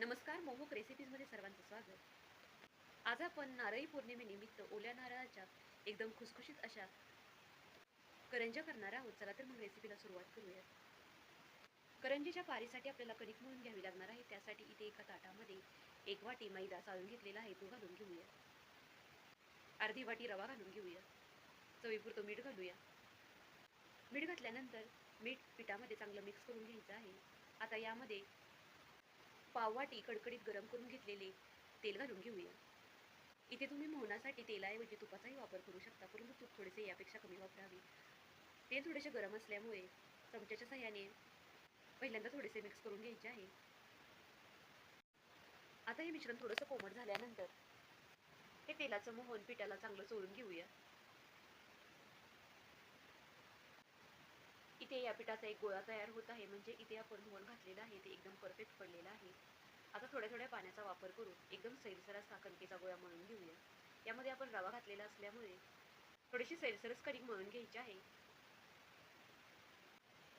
नमस्कार मोमोक रेसिपीजमध्ये सर्वांचं स्वागत. आज आपण नारळी पौर्णिमेनिमित्त ओल्या नारळाच्या एकदम खुसखुशीत अशा करंज्या करणार आहोत. चला तर मग रेसिपीला सुरुवात करूया करंजीच्या पारीसाठी आपल्याला कणिक म्हणून घ्यावी लागणार आहे. त्यासाठी इथे एका ताटामध्ये एक वाटी मैदा चाळून घेतलेला आहे. तो घालून घेऊया. अर्धी वाटी रवा घालून घेऊया. चवीपुरतं मीठ घालूया. मीठ घातल्यानंतर मीठ पिठामध्ये चांगलं मिक्स करून घ्यायचं आहे. आता यामध्ये पाववाटी कडकडीत गरम करून घेतलेले तेल घालून घेऊया. इथे तुम्ही मोहनासाठी तेलाऐवजी तुपाचाही वापर करू शकता परंतु तूप थोडेसे यापेक्षा कमी वापरावे. तेल थोडेसे गरम असल्यामुळे चमच्याच्या सहाय्याने पहिल्यांदा थोडेसे मिक्स करून घ्यायचे आहे. आता हे मिश्रण थोडंसं कोमट झाल्यानंतर हे तेलाचं मोहन पिठाला चांगलं चोळून घेऊया. इथे या पिठाचा एक गोळा तयार होत आहे. म्हणजे इथे आपण धुवण घातलेलं आहे. ते एकदम परफेक्ट पडलेलं आहे. आता थोड्या थोड्या पाण्याचा वापर करून एकदम सैलसर असा कणकेचा गोळा मळून घेऊया. यामध्ये आपण रवा घातलेला असल्यामुळे थोडीशी सैलसरच कणिक मळून घ्यायची आहे.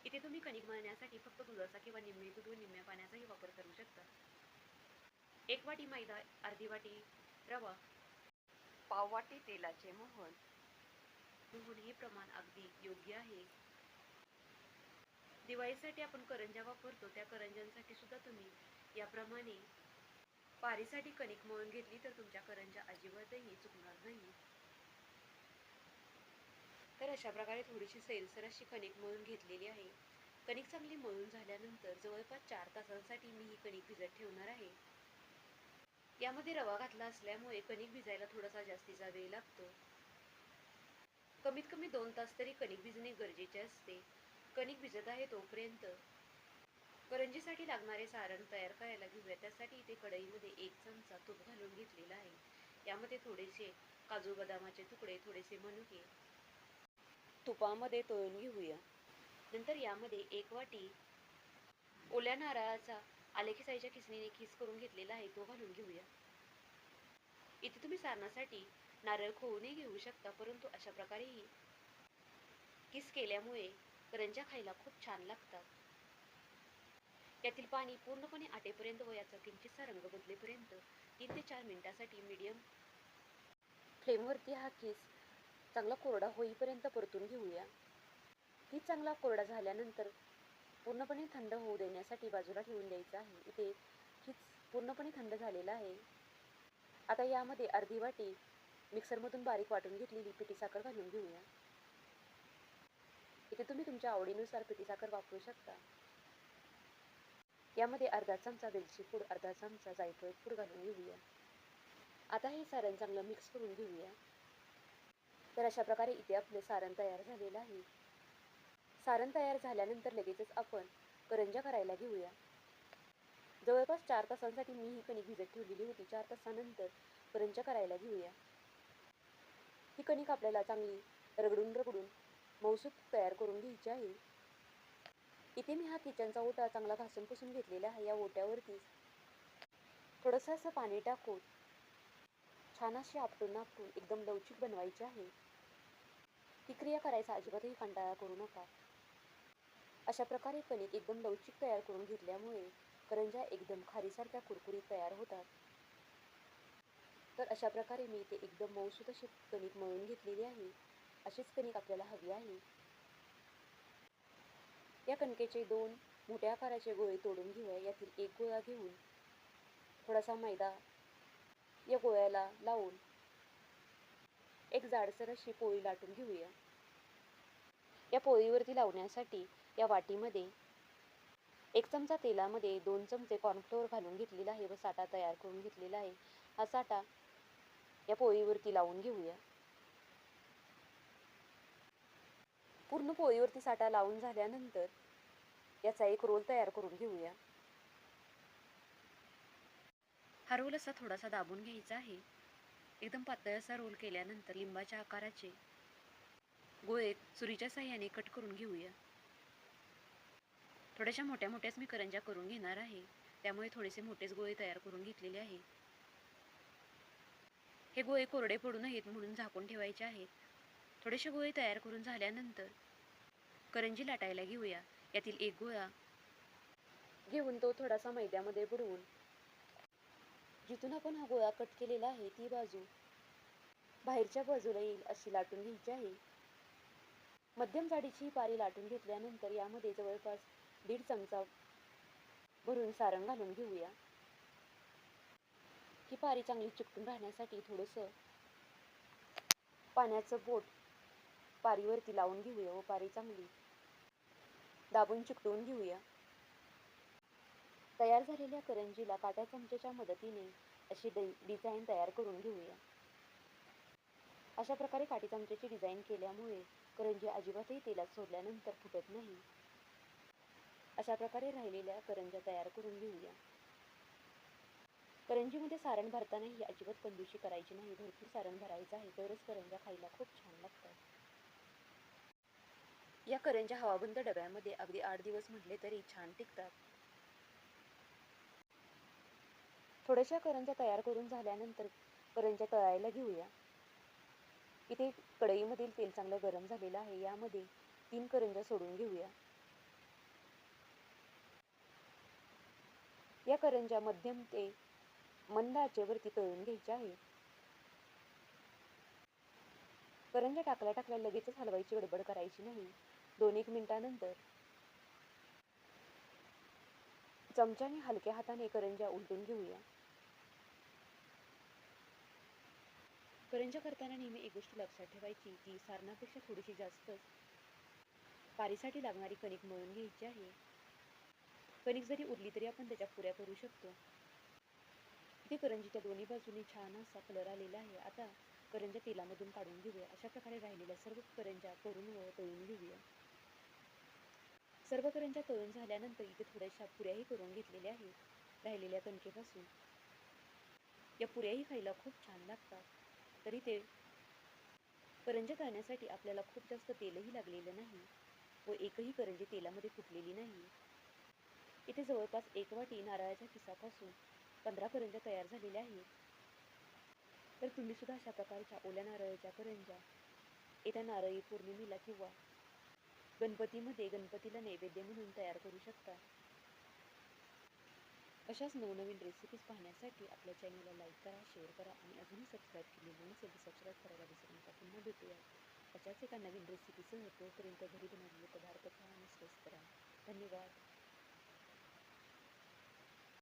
इथे तुम्ही कणिक मळण्यासाठी फक्त दुधाचा किंवा निम्मे दूध व निम्म्या पाण्याचाही वापर करू शकता. एक वाटी मैदा अर्धी वाटी रवा पाव वाटी तेलाचे मोहन. मोहन हे प्रमाण अगदी योग्य आहे. दिवाळीसाठी आपण करंज्या वापरतो. त्या करंज्यांसाठी सुद्धा तुम्ही याप्रमाणे पारीसाठी कणिक मळून घेतली तर तुमच्या करंज्या अजिबातही चुकणार नाही. तर अशा प्रकारे थोडीशी सैलसर अशी कणिक मळून घेतलेली आहे. कणिक चांगली मळून झाल्यानंतर जवळपास चार तासांसाठी मी ही कणिक भिजत ठेवणार आहे. यामध्ये रवा घातला असल्यामुळे कणिक भिजायला थोडासा जास्तीचा वेळ लागतो. कमीत कमी दोन तास तरी कणिक भिजणे गरजेचे असते. कणिक भिजत आहे तोपर्यंत. करंजीसाठी लागणारे सारण तयार करायला घेऊया. त्यासाठी इथे कढईमध्ये एक चमचा तूप घालून घेतलेला आहे. यामध्ये थोडेसे काजू बदामाचे तुकडे थोडेसे मनुके तुपामध्ये तळून घेऊया. नंतर यामध्ये एक वाटी ओल्या नारळाचा आलेखी साईच्या खिसणीने खिस करून घेतलेला आहे तो घालून घेऊया. इथे तुम्ही सारणासाठी नारळ खोवूनही घेऊ शकता परंतु अशा प्रकारेही किस केल्यामुळे करंजा खायला खूप छान लागतात यातील पाणी पूर्णपणे आटेपर्यंत व याचा किंचितसा रंग बदलेपर्यंत तीन ते चार मिनिटासाठी मीडियम फ्लेमवरती हा केस चांगला कोरडा होईपर्यंत परतून घेऊया. ती चांगला कोरडा झाल्यानंतर पूर्णपणे थंड होऊ देण्यासाठी बाजूला ठेवून द्यायचं आहे. इथे हीच पूर्णपणे थंड झालेला आहे. आता यामध्ये अर्धी वाटी मिक्सरमधून बारीक वाटून घेतलेली पिठी साखर घालून घेऊया. इथे तुम्ही तुमच्या आवडीनुसार पिठीसाखर वापरू शकता. यामध्ये अर्धा चमचा वेलची पूड अर्धा चमचा जायफळ पूड घालून घेऊया. आता हे सारण चांगलं मिक्स करून घेऊया. तर अशा प्रकारे इथे आपले सारण तयार झालेलं आहे. सारण तयार झाल्यानंतर लगेचच आपण करंज्या करायला घेऊया. जवळपास चार तासांसाठी मी ही कणिक भिजत ठेवलेली होती. चार तासानंतर करंज्या करायला घेऊया. ही कणिक आपल्याला चांगली रगडून रगडून औषध तयार करून घ्यायची आहे. इथे मी हा किचनचा ओटा चांगला घासून पुसून घेतलेला आहे. या ओट्यावरती थोडंसं असं पाणी टाकून छान अशी आपटून आपटून एकदम लवचिक बनवायची आहे. ही क्रिया करायचा अजिबातही कंटाळा करू नका. अशा प्रकारे कणिक एकदम लवचिक तयार करून घेतल्यामुळे करंज्या एकदम खारीसारख्या कुरकुरीत तयार होतात. तर अशा प्रकारे मी ते एकदम मऊसूत अशी कणिक मळून घेतलेली आहे. अशीच कणिक आपल्याला हवी आहे. या कणकेचे दोन मोठ्या आकाराचे गोळे तोडून घेऊया. यातील एक गोळा घेऊन थोडासा मैदा या गोळ्याला लावून एक जाडसर अशी पोळी लाटून घेऊया. या पोळीवरती लावण्यासाठी या वाटीमध्ये एक चमचा तेलामध्ये दोन चमचे कॉर्नफ्लोअर घालून घेतलेला आहे व साठा तयार करून घेतलेला आहे. हा साठा या पोळीवरती लावून घेऊया. पूर्ण पोळीवरती साठा लावून झाल्यानंतर याचा एक रोल तयार करून घेऊया. हा रोल असा थोडासा दाबून घ्यायचा आहे. एकदम पातळ असा रोल केल्यानंतर लिंबाच्या आकाराचे गोळे सुरीच्या साह्याने कट करून घेऊया. थोड्याशा मोठ्या मोठ्याच मी करंजा करून घेणार आहे. त्यामुळे थोडेसे मोठेच गोळे तयार करून घेतलेले आहे. हे गोळे कोरडे पडू नयेत म्हणून झाकून ठेवायचे आहेत. थोडेसे गोळे तयार करून झाल्यानंतर करंजी लाटायला घेऊया. यातील एक गोळा घेऊन तो थोडासा मैद्यामध्ये बुडवून जिथून आपण हा गोळा कट केलेला आहे ती बाजू बाहेरच्या बाजूला येईल अशी लाटून घ्यायची आहे. मध्यम जाडीची ही पारी लाटून घेतल्यानंतर यामध्ये जवळपास दीड चमचा भरून सारण घालून घेऊया. ही पारी चांगली चिकटून राहण्यासाठी थोडंसं पाण्याचं बोट पारीवरती लावून घेऊया व पारी चांगली. दाबून चिकटवून घेऊया. तयार झालेल्या करंजीला काट्या चमच्याच्या मदतीने अशी डिझाईन तयार करून घेऊया. अशा प्रकारे काठी चमच्याची डिझाईन केल्यामुळे करंजी अजिबातही तेलात सोडल्यानंतर फुटत नाही. अशा प्रकारे राहिलेल्या करंज्या तयार करून घेऊया. करंजीमध्ये सारण भरतानाही अजिबात कंदुशी करायची नाही. भरपूर सारण भरायचं आहे तरच करंजा खायला खूप छान लागतात. या करंज्या हवाबंद डब्यामध्ये अगदी आठ दिवस म्हटले तरी छान टिकतात. थोड्याशा करंजा तयार करून झाल्यानंतर करंजा तळायला घेऊया. इथे कढईमधील तेल चांगलं गरम झालेलं आहे यामध्ये तीन करंजा सोडून घेऊया. या करंजा मध्यम ते मंद आचेवरती तळून घ्यायच्या आहे करंजा टाकल्या टाकल्या लगेचच हलवायची गडबड करायची नाही. दोन एक मिनिटानंतर चमच्याने हलक्या हाताने करंजा उलटून घेऊया. करंजा करताना नेहमी एक गोष्ट लक्षात ठेवायची की सारणापेक्षा थोडीशी जास्तच पारीसाठी लागणारी कणिक मळून घ्यायची आहे. कणिक जरी उरली तरी आपण त्याच्या पुऱ्या करू शकतो. इथे करंजीच्या दोन्ही बाजूने छान असा कलर आलेला आहे. आता करंज्या तेलामधून काढून घेऊया. अशा प्रकारे राहिलेल्या सर्व करंज्या करून व तळून घेऊया. सर्व करंज्या तळून झाल्यानंतर इथे थोड्याशा पुऱ्याही करून घेतलेल्या आहेत. राहिलेल्या कणकेपासून. या पुऱ्याही खायला खूप छान लागतात. तरी ते करंज्या करण्यासाठी आपल्याला खूप जास्त तेलही लागलेलं नाही व एकही करंजी तेलामध्ये फुटलेली नाही. इथे जवळपास एक वाटी नारळाच्या किसापासून पंधरा करंज्या तयार झालेल्या आहेत. तर तुम्हीसुद्धा अशा प्रकारच्या ओल्या नारळाच्या करंजा येत्या नारळी पौर्णिमेला किंवा गणपतीमध्ये गणपतीला नैवेद्य म्हणून तयार करू शकता. अशाच नवनवीन रेसिपीज पाहण्यासाठी आपल्या चॅनलला लाईक करा शेअर करा आणि अजूनही सबस्क्राईब केलेले नसेल तर सबस्क्राईब करायला विसरू नका. पुन्हा भेटूया अशाच एका नवीन रेसिपीसह तोपर्यंत घरी बनवलेले पदार्थ खा आणि स्वस्थ करा धन्यवाद.